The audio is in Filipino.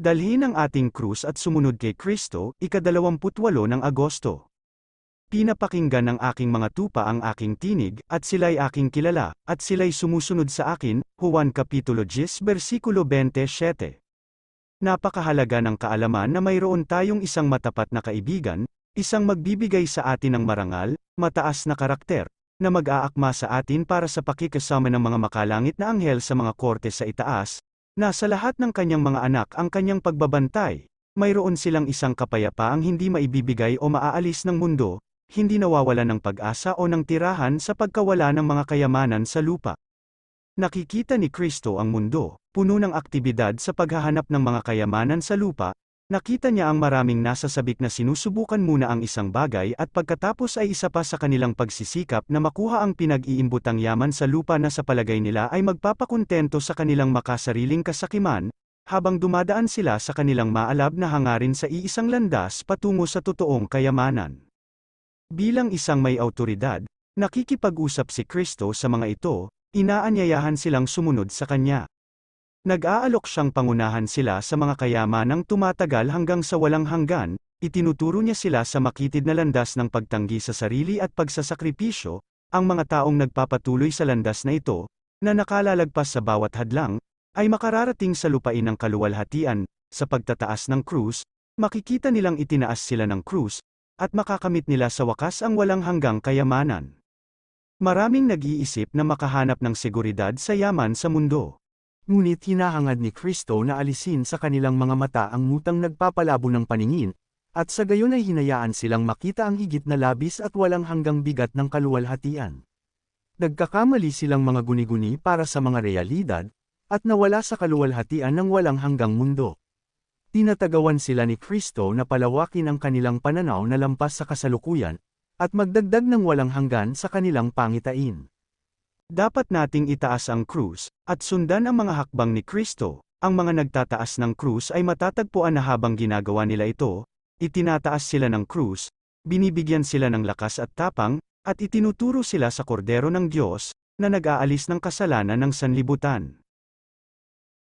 Dalhin ang ating krus at sumunod kay Kristo, ikadalawamputwalo ng Agosto. Pinapakinggan ng aking mga tupa ang aking tinig, at sila'y aking kilala, at sila'y sumusunod sa akin, Juan Kapitulo 10 versikulo 27. Napakahalaga ng kaalaman na mayroon tayong isang matapat na kaibigan, isang magbibigay sa atin ng marangal, mataas na karakter, na mag-aakma sa atin para sa pakikasama ng mga makalangit na anghel sa mga korte sa itaas, na sa lahat ng kanyang mga anak ang kanyang pagbabantay, mayroon silang isang kapayapaang hindi maibibigay o maaalis ng mundo, hindi nawawala ng pag-asa o ng tirahan sa pagkawala ng mga kayamanan sa lupa. Nakikita ni Kristo ang mundo, puno ng aktibidad sa paghahanap ng mga kayamanan sa lupa, nakita niya ang maraming nasasabik na sinusubukan muna ang isang bagay at pagkatapos ay isa pa sa kanilang pagsisikap na makuha ang pinag-iimbutang yaman sa lupa na sa palagay nila ay magpapakontento sa kanilang makasariling kasakiman, habang dumadaan sila sa kanilang maalab na hangarin sa iisang landas patungo sa totoong kayamanan. Bilang isang may autoridad, nakikipag-usap si Kristo sa mga ito, inaanyayahan silang sumunod sa Kanya. Nag-aalok siyang pangunahan sila sa mga kayamanang tumatagal hanggang sa walang hanggan, itinuturo niya sila sa makitid na landas ng pagtanggi sa sarili at pagsasakripisyo, ang mga taong nagpapatuloy sa landas na ito, na nakalalagpas sa bawat hadlang, ay makararating sa lupain ng kaluwalhatian, sa pagtataas ng krus, makikita nilang itinaas sila ng krus, at makakamit nila sa wakas ang walang hanggang kayamanan. Maraming nag-iisip na makahanap ng seguridad sa yaman sa mundo. Ngunit hinahangad ni Kristo na alisin sa kanilang mga mata ang mutang nagpapalabo ng paningin, at sa gayon ay hinayaan silang makita ang higit na labis at walang hanggang bigat ng kaluwalhatian. Nagkakamali silang mga guni-guni para sa mga realidad, at nawala sa kaluwalhatian ng walang hanggang mundo. Tinatagawan sila ni Kristo na palawakin ang kanilang pananaw na lampas sa kasalukuyan, at magdagdag ng walang hanggan sa kanilang pangitain. Dapat nating itaas ang krus, at sundan ang mga hakbang ni Kristo. Ang mga nagtataas ng krus ay matatagpuan na habang ginagawa nila ito, itinataas sila ng krus, binibigyan sila ng lakas at tapang, at itinuturo sila sa kordero ng Diyos, na nag-aalis ng kasalanan ng sanlibutan.